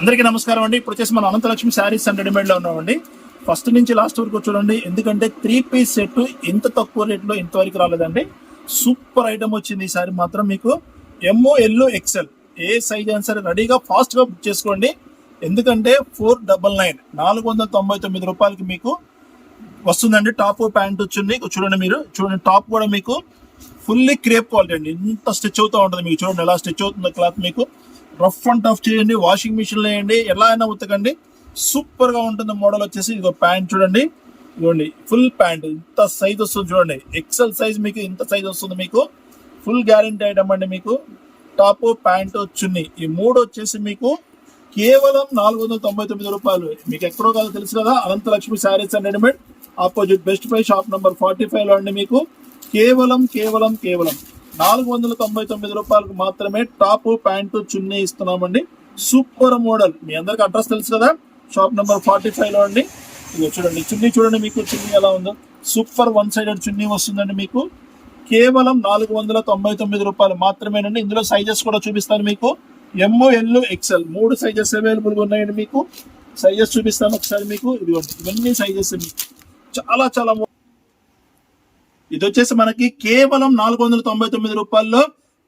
అందరికీ నమస్కారం అండి. ఇప్పుడు వచ్చేసి మనం అనంతలక్ష్మి శారీస్ అండ్ రెడీమేడ్లో ఉన్నామండి. ఫస్ట్ నుంచి లాస్ట్ వరకు చూడండి. ఎందుకంటే త్రీ పీస్ సెట్ ఇంత తక్కువ రేట్లో ఇంతవరకు రాలేదండి. సూపర్ ఐటమ్ వచ్చింది ఈ సారీ మాత్రం మీకు. ఎంఓ ఎల్లో ఎక్సెల్ ఏ సైజ్ అయినా సరే రెడీగా ఫాస్ట్గా బుక్ చేసుకోండి. ఎందుకంటే ఫోర్ డబల్ నైన్. నాలుగు వందల తొంభై తొమ్మిది రూపాయలకి మీకు వస్తుందండి. టాప్ ప్యాంట్ వచ్చింది. చూడండి మీరు. చూడండి టాప్ కూడా మీకు ఫుల్లీ క్రేప్ క్వాలిటీ అండి. ఇంత స్టిచ్ అవుతూ ఉంటుంది మీకు. చూడండి ఎలా స్టిచ్ అవుతుందో క్లాత్ మీకు. రఫ్ అండ్ టఫ్ చేయండి వాషింగ్ మిషన్ వేయండి ఎలా అయినా ఉతకండి. సూపర్గా ఉంటుంది మోడల్ వచ్చేసి ఇదిగో ప్యాంట్ చూడండి. ఇదిగోండి ఫుల్ ప్యాంట్ ఇంత సైజ్ వస్తుంది చూడండి. ఎక్సెల్ సైజ్ మీకు ఇంత సైజ్ వస్తుంది మీకు. ఫుల్ గ్యారంటీ ఐటమ్ అండి మీకు. Top pant chunni. ఈ మూడు వచ్చేసి మీకు కేవలం నాలుగు వందల తొంభై తొమ్మిది రూపాయలు. మీకు ఎక్కడో కాదు తెలుసు కదా Ananthalakshmi sarees and readymade. Opposite best price shop number forty ఫైవ్లో అండి మీకు. కేవలం కేవలం కేవలం. నాలుగు వందల తొంభై తొమ్మిది రూపాయలకు మాత్రమే టాప్ ప్యాంటు చున్నీ ఇస్తున్నామండి. Super model. మీ అందరికి అడ్రస్ తెలుసు కదా? షాప్ నెంబర్ ఫార్టీ ఫైవ్లో అండి. ఇదిగో చూడండి చున్నీ చూడండి మీకు చున్నీ ఎలా ఉందో. సూపర్ వన్ సైడెడ్ చున్నీ వస్తుందండి మీకు. కేవలం నాలుగు వందల తొంభై తొమ్మిది రూపాయలు మాత్రమేనండి. ఇందులో సైజెస్ కూడా చూపిస్తాను మీకు. ఎంఓ ఎల్ ఎక్సెల్ మూడు సైజెస్ అవైలబుల్గా ఉన్నాయండి మీకు. సైజెస్ చూపిస్తాను ఒకసారి మీకు. ఇదిగోండి ఇవన్నీ సైజెస్ మీకు చాలా చాలా మో- ఇది వచ్చేసి మనకి కేవలం నాలుగు వందల తొంభై తొమ్మిది రూపాయల్లో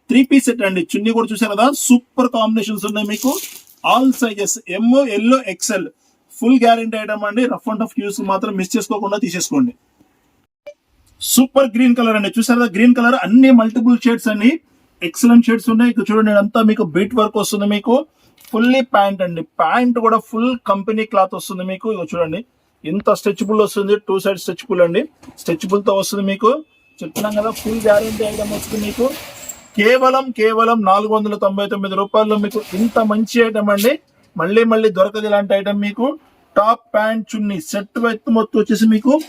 త్రీ పీస్ సెట్ అండి. చున్నీ కూడా చూసారు కదా? సూపర్ కాంబినేషన్స్ ఉన్నాయి మీకు. ఆల్ సైజెస్ ఎంఓ ఎల్లో ఎక్సెల్ ఫుల్ గ్యారెంటీ ఐటమ్ అండి. రఫ్ అండ్ ఆఫ్ యూస్ మాత్రం మిస్ చేసుకోకుండా తీసేసుకోండి. సూపర్ గ్రీన్ కలర్ అండి. చూసారా గ్రీన్ కలర్ అన్ని మల్టిపుల్ షేడ్స్ అండి. ఎక్సలెంట్ షేడ్స్ ఉన్నాయి. ఇక్కడ చూడండి అంతా మీకు బీట్ వర్క్ వస్తుంది మీకు. ఫుల్లీ ప్యాంట్ అండి. ప్యాంట్ కూడా ఫుల్ కంపెనీ క్లాత్ వస్తుంది మీకు. ఇక చూడండి. ఇంత స్ట్రెచ్బుల్ వస్తుంది? టూ సైడ్ స్ట్రెచ్బుల్ అండి. స్ట్రెచ్బుల్తో వస్తుంది మీకు. చెప్తున్నాం కదా ఫుల్ గ్యారంటీ ఐటమ్ వస్తుంది మీకు. కేవలం కేవలం నాలుగు వందల తొంభై తొమ్మిది రూపాయల్లో మీకు ఇంత మంచి ఐటమ్ అండి. మళ్ళీ మళ్ళీ దొరకదు ఇలాంటి ఐటమ్ మీకు. టాప్ ప్యాంట్ చున్నీ సెట్ ఎత్తు మొత్తం వచ్చేసి మీకు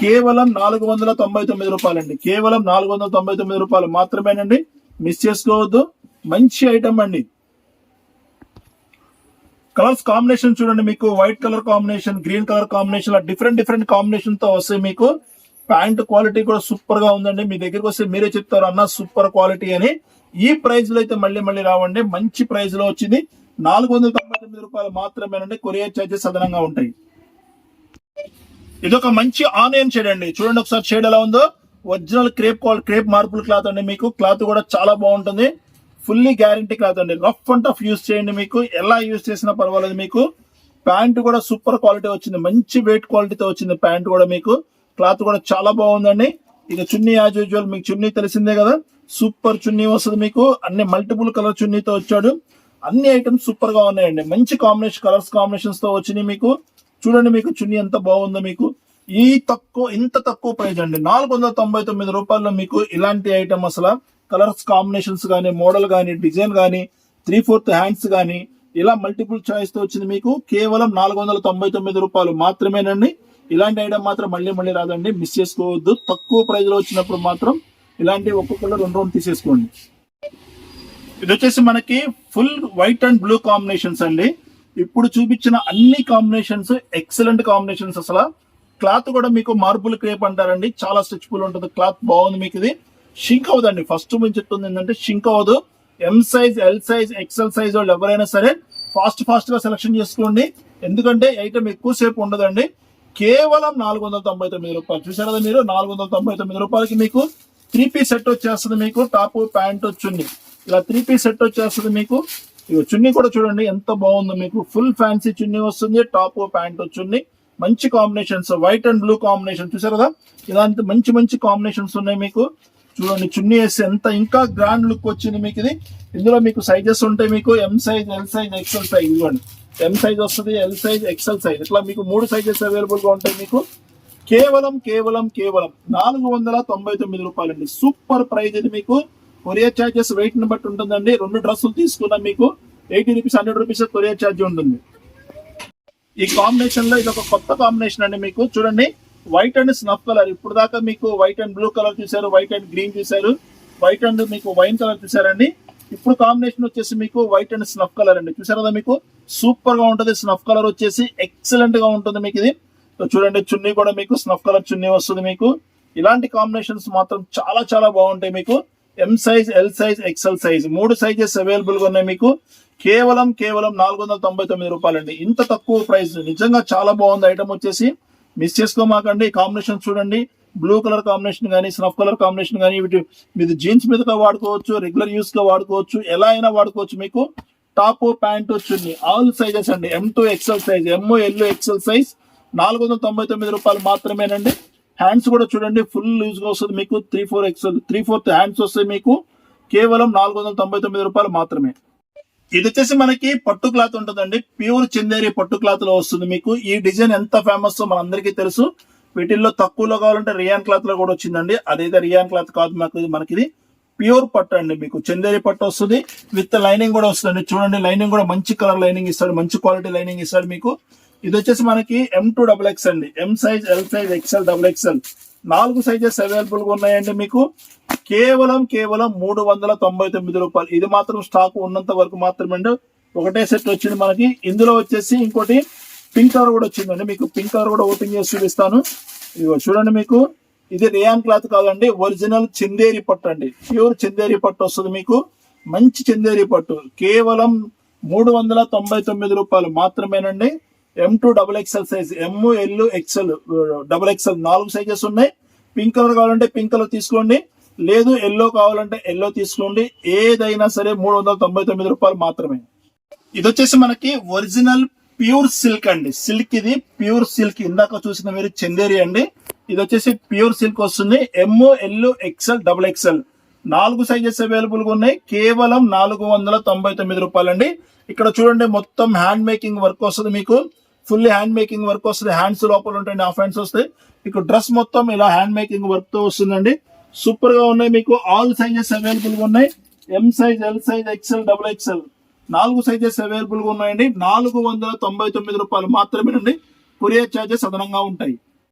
కేవలం నాలుగు వందల తొంభై తొమ్మిది రూపాయలండి. కేవలం నాలుగు వందల తొంభై తొమ్మిది రూపాయలు మాత్రమేనండి. మిస్ చేసుకోవద్దు. మంచి ఐటమ్ అండి. కలర్స్ కాంబినేషన్ చూడండి మీకు white colour combination green colour combination different different కాంబినేషన్తో వస్తాయి మీకు ప్యాంట్ క్వాలిటీ కూడా సూపర్గా ఉందండి. మీ దగ్గరకు వస్తే మీరే చెప్తారు అన్న సూపర్ క్వాలిటీ అని. ఈ ప్రైస్లో అయితే మళ్ళీ మళ్ళీ రావండి. మంచి ప్రైస్లో వచ్చింది. నాలుగు వందల తొంభై తొమ్మిది రూపాయలు మాత్రమేనండి. కొరియర్ చార్జెస్ అదనంగా ఉంటాయి. ఇది ఒక మంచి ఆనియన్ షేడ్ అండి. చూడండి ఒకసారి షేడ్ ఎలా ఉందో. Original crepe crepe marble cloth అండి మీకు. క్లాత్ కూడా చాలా బాగుంటుంది. ఫుల్లీ గ్యారంటీ క్లాత్ అండి. లఫ్ అండ్ టఫ్ యూస్ చేయండి మీకు. ఎలా యూస్ చేసినా పర్వాలేదు మీకు. ప్యాంట్ కూడా సూపర్ క్వాలిటీ వచ్చింది. మంచి వెయిట్ క్వాలిటీతో వచ్చింది ప్యాంట్ కూడా మీకు. క్లాత్ కూడా చాలా బాగుందండి. ఇక చున్నీ యాజ్ యూజువల్ మీకు చున్నీ తెలిసిందే కదా. సూపర్ చున్నీ వస్తుంది మీకు. అన్ని మల్టిపుల్ కలర్ చున్నీతో వచ్చాడు. అన్ని ఐటమ్స్ సూపర్గా ఉన్నాయండి. మంచి కాంబినేషన్ కలర్స్ కాంబినేషన్స్తో వచ్చినాయి మీకు. చూడండి మీకు చున్నీ ఎంత బాగుందో మీకు. ఈ తక్కువ ఇంత తక్కువ ప్రైజ్ అండి. నాలుగు వందల తొంభై తొమ్మిది రూపాయల్లో మీకు ఇలాంటి ఐటమ్ అసలు కలర్స్ కాంబినేషన్స్ కానీ మోడల్ కానీ డిజైన్ కానీ త్రీ ఫోర్త్ హ్యాండ్స్ కానీ ఇలా మల్టిపుల్ చాయిస్తో వచ్చింది మీకు. కేవలం నాలుగు వందల తొంభై తొమ్మిది రూపాయలు మాత్రమేనండి. ఇలాంటి ఐటమ్ మాత్రం మళ్ళీ మళ్ళీ రాదండి. మిస్ చేసుకోవద్దు. తక్కువ ప్రైజ్లో వచ్చినప్పుడు మాత్రం ఇలాంటి ఒక్కొక్కరు రెండు రెండు తీసేసుకోండి. ఇది వచ్చేసి మనకి full white and blue combinations అండి. ఇప్పుడు చూపించిన అన్ని కాంబినేషన్స్ ఎక్సలెంట్ కాంబినేషన్స్ అసలు. క్లాత్ కూడా మీకు మార్బుల్ క్రేప్ అంటారండి. చాలా స్ట్రెచ్ఫుల్ ఉంటుంది. క్లాత్ బాగుంది మీకు ఇది. షింక్ అవ్వదండి. ఫస్ట్ మేము చెప్తుంది ఏంటంటే షింక్ అవ్వదు. M size L size XL size వాళ్ళు ఎవరైనా సరే ఫాస్ట్ ఫాస్ట్గా సెలెక్షన్ చేసుకోండి. ఎందుకంటే ఐటమ్ ఎక్కువసేపు ఉండదండి. కేవలం నాలుగు వందల తొంభై తొమ్మిది రూపాయలు. చూసారా మీరు? నాలుగు వందల తొంభై తొమ్మిది రూపాయలకి మీకు త్రీ పీస్ సెట్ వచ్చేస్తుంది మీకు. Top pant chunni. ఇలా త్రీ పీస్ సెట్ వచ్చేస్తుంది మీకు. ఇగో చున్నీ కూడా చూడండి. ఎంత బాగుందో మీకు. ఫుల్ ఫ్యాన్సీ చున్నీ వస్తుంది. Top pant chunni. మంచి combinations white and blue combination చూసారు కదా? ఇలాంటి మంచి మంచి కాంబినేషన్స్ ఉన్నాయి మీకు. చూడండి చున్నీ వేస్తే ఎంత ఇంకా గ్రాండ్ లుక్ వచ్చింది మీకు ఇది. ఇందులో మీకు సైజెస్ ఉంటాయి మీకు M size L size XL size ఇవ్వండి ఎం సైజ్ వస్తుంది ఎల్ సైజ్ ఎక్సెల్ సైజ్ ఇట్లా మీకు మూడు సైజెస్ అవైలబుల్గా ఉంటాయి మీకు. కేవలం కేవలం కేవలం నాలుగు వందల తొంభై తొమ్మిది రూపాయలండి. సూపర్ ప్రైజ్ ఇది మీకు. కొరియర్ చార్జెస్ వెయిట్ని బట్టి ఉంటుందండి. రెండు డ్రెస్సులు తీసుకున్నా మీకు. Eighty rupees hundred rupees courier charge ఉంటుంది. ఈ కాంబినేషన్లో ఇది ఒక కొత్త కాంబినేషన్ అండి మీకు. చూడండి. White and snuff colour. ఇప్పుడు దాకా మీకు వైట్ అండ్ బ్లూ కలర్ చూసారు వైట్ అండ్ గ్రీన్ చూసారు వైట్ అండ్ మీకు వైన్ కలర్ చూసారండి ఇప్పుడు కాంబినేషన్ వచ్చేసి మీకు వైట్ అండ్ స్నఫ్ కలర్ అండి. చూసారు కదా మీకు? సూపర్గా ఉంటుంది స్నఫ్ కలర్ వచ్చేసి ఎక్సలెంట్గా ఉంటుంది మీకు ఇది. చూడండి చున్నీ కూడా మీకు స్నఫ్ కలర్ చున్నీ వస్తుంది మీకు. ఇలాంటి కాంబినేషన్స్ మాత్రం చాలా చాలా బాగుంటాయి మీకు. M size L size XL size మూడు సైజెస్ అవైలబుల్గా ఉన్నాయి మీకు. కేవలం కేవలం నాలుగు వందల తొంభై తొమ్మిది రూపాయలండి. ఇంత తక్కువ ప్రైస్ నిజంగా చాలా బాగుంది ఐటమ్ వచ్చేసి. మిస్ చేసుకోమాకండి. కాంబినేషన్ చూడండి. బ్లూ కలర్ కాంబినేషన్ కానీ స్నఫ్ కలర్ కాంబినేషన్ కానీ వీటి మీరు జీన్స్ మీదగా వాడుకోవచ్చు రెగ్యులర్ యూస్గా వాడుకోవచ్చు ఎలా అయినా వాడుకోవచ్చు మీకు. Top pant chunni all sizes అండి. M to XL size M L XL size నాలుగు వందల తొంభై తొమ్మిది రూపాయలు మాత్రమేనండి. హ్యాండ్స్ కూడా చూడండి ఫుల్ యూజ్గా వస్తుంది మీకు. Three four XL three fourth hands వస్తాయి మీకు. కేవలం నాలుగు వందల తొంభై తొమ్మిది రూపాయలు మాత్రమే. ఇది వచ్చేసి మనకి పట్టు క్లాత్ ఉంటుందండి. ప్యూర్ చందేరి పట్టు క్లాత్లో వస్తుంది మీకు. ఈ డిజైన్ ఎంత ఫేమస్ మనందరికీ తెలుసు. వీటిల్లో తక్కువలో కావాలంటే రియాన్ క్లాత్లో కూడా వచ్చిందండి. అదైతే రియాన్ క్లాత్ కాదు మాకు మనకి ఇది ప్యూర్ పట్టు అండి మీకు. చందేరి పట్టు వస్తుంది. విత్ లైనింగ్ కూడా వస్తుంది చూడండి లైనింగ్ కూడా మంచి కలర్ లైనింగ్ ఇస్తాడు. మంచి క్వాలిటీ లైనింగ్ ఇస్తాడు మీకు. ఇది వచ్చేసి మనకి ఎం టూ డబుల్ ఎక్స్ అండి. M size L size XL double XL నాలుగు సైజెస్ అవైలబుల్గా ఉన్నాయండి మీకు. కేవలం కేవలం మూడు వందల తొంభై తొమ్మిది రూపాయలు. ఇది మాత్రం స్టాక్ ఉన్నంత వరకు మాత్రమే ఒకటే సెట్ వచ్చింది మనకి. ఇందులో వచ్చేసి ఇంకోటి పింక్ కలర్ కూడా వచ్చిందండి. మీకు పింక్ కలర్ కూడా ఓపెన్ చేసి చూపిస్తాను. ఇదిగో చూడండి మీకు. ఇది రియాన్ క్లాత్ కాదండి ఒరిజినల్ చందేరి పట్టు అండి. ప్యూర్ చందేరి పట్టు వస్తుంది మీకు. మంచి చందేరి పట్టు. కేవలం మూడు వందల తొంభై తొమ్మిది రూపాయలు మాత్రమేనండి. M to double XL size M L XL double XL నాలుగు సైజెస్ ఉన్నాయి. పింక్ కలర్ కావాలంటే పింక్ కలర్ తీసుకోండి. లేదు ఎల్లో కావాలంటే ఎల్లో తీసుకోండి. ఏదైనా సరే మూడు వందల తొంభై తొమ్మిది రూపాయలు మాత్రమే. ఇది వచ్చేసి మనకి ఒరిజినల్ ప్యూర్ సిల్క్ అండి. సిల్క్ ఇది ప్యూర్ సిల్క్ ఇందాక చూసిన మీరు చందేరి అండి. ఇది వచ్చేసి ప్యూర్ సిల్క్ వస్తుంది M L XL double XL నాలుగు సైజెస్ అవైలబుల్గా ఉన్నాయి. కేవలం నాలుగు వందల తొంభై తొమ్మిది రూపాయలండి. ఇక్కడ చూడండి మొత్తం హ్యాండ్ మేకింగ్ వర్క్ వస్తుంది మీకు. ఫుల్ హ్యాండ్ మేకింగ్ వర్క్ వస్తుంది. హ్యాండ్స్ లోపల ఉంటాయండి హాఫ్ హ్యాండ్స్ వస్తాయి. మీకు డ్రెస్ మొత్తం ఇలా హ్యాండ్ మేకింగ్ వర్క్తో వస్తుందండి. సూపర్గా ఉన్నాయి మీకు. ఆల్ సైజెస్ అవైలబుల్గా ఉన్నాయి. M size L size XL double XL నాలుగు సైజెస్ అవైలబుల్గా ఉన్నాయండి. నాలుగు వందల తొంభై తొమ్మిది రూపాయలు మాత్రమేనండి. కొరియర్ ఛార్జెస్ అదనంగా ఉంటాయి.